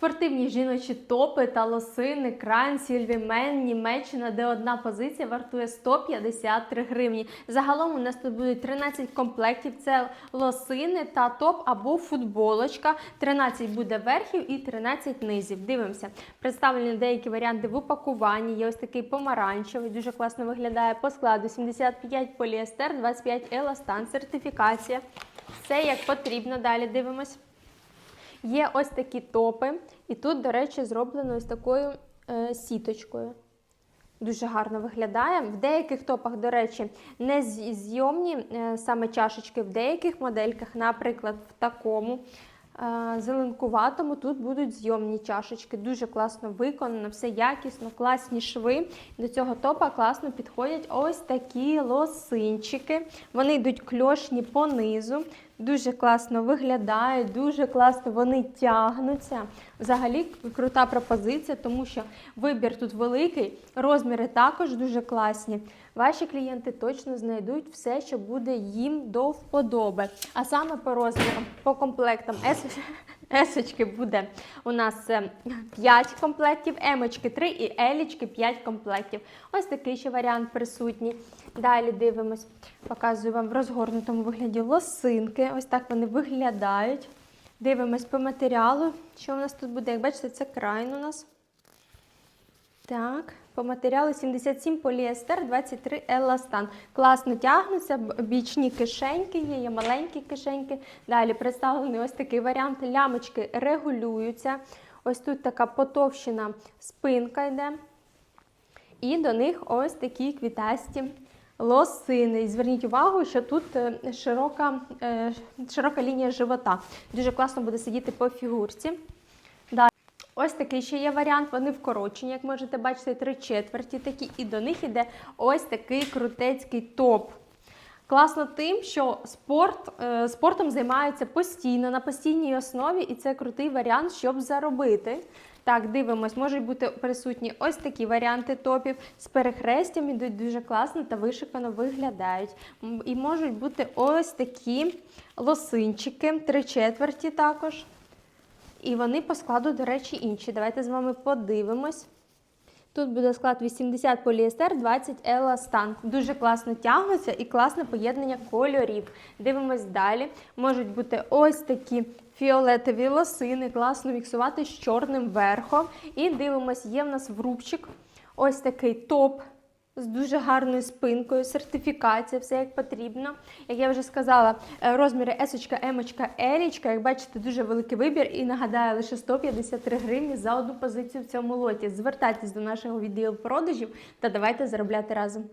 Спортивні жіночі топи та лосини, кран, сільвімен, Німеччина, де одна позиція вартує 153 гривні. Загалом у нас тут будуть 13 комплектів. Це лосини та топ або футболочка. 13 буде верхів і 13 низів. Дивимося. Представлені деякі варіанти в упакуванні. Є ось такий помаранчевий, дуже класно виглядає по складу. 75 поліестер, 25 еластан, сертифікація. Все як потрібно. Далі дивимось. Є ось такі топи, і тут, до речі, зроблено ось такою е, сіточкою. Дуже гарно виглядає. В деяких топах, до речі, не зйомні е, саме чашечки, в деяких модельках, наприклад, в такому е, зеленкуватому, тут будуть зйомні чашечки. Дуже класно виконано, все якісно, класні шви. До цього топа класно підходять ось такі лосинчики. Вони йдуть кльошні по низу. Дуже класно виглядають, дуже класно вони тягнуться. Взагалі крута пропозиція, тому що вибір тут великий, розміри також дуже класні. Ваші клієнти точно знайдуть все, що буде їм до вподоби. А саме по розмірам, по комплектам Есочки буде у нас 5 комплектів, емочки 3 і елічки 5 комплектів. Ось такий ще варіант присутній. Далі дивимось, показую вам в розгорнутому вигляді лосинки. Ось так вони виглядають. Дивимось по матеріалу, що у нас тут буде. Як бачите, це крайн у нас. Так, по матеріалу 77 поліестер, 23 еластан. Класно тягнуться, бічні кишеньки є, є маленькі кишеньки. Далі представлений ось такий варіант. Лямочки регулюються. Ось тут така потовщена спинка йде. І до них ось такі квітасті лосини. І зверніть увагу, що тут е, широка, е, широка лінія живота. Дуже класно буде сидіти по фігурці. Ось такий ще є варіант. Вони вкорочені, як можете бачити, три четверті такі, і до них іде ось такий крутецький топ. Класно тим, що спорт, е, спортом займаються постійно, на постійній основі, і це крутий варіант, щоб заробити. Так, дивимось, можуть бути присутні ось такі варіанти топів з перехрестям, ідуть дуже класно та вишикано виглядають. І можуть бути ось такі лосинчики, три четверті також. І вони по складу, до речі, інші. Давайте з вами подивимось. Тут буде склад 80 поліестер, 20 еластан. Дуже класно тягнуться і класне поєднання кольорів. Дивимось далі. Можуть бути ось такі фіолетові лосини, класно міксувати з чорним верхом. І дивимось, є в нас врубчик. Ось такий топ з дуже гарною спинкою, сертифікація, все як потрібно. Як я вже сказала, е, розміри S, M, L, як бачите, дуже великий вибір і нагадаю, лише 153 гривні за одну позицію в цьому лоті. Звертайтесь до нашого відділу продажів та давайте заробляти разом.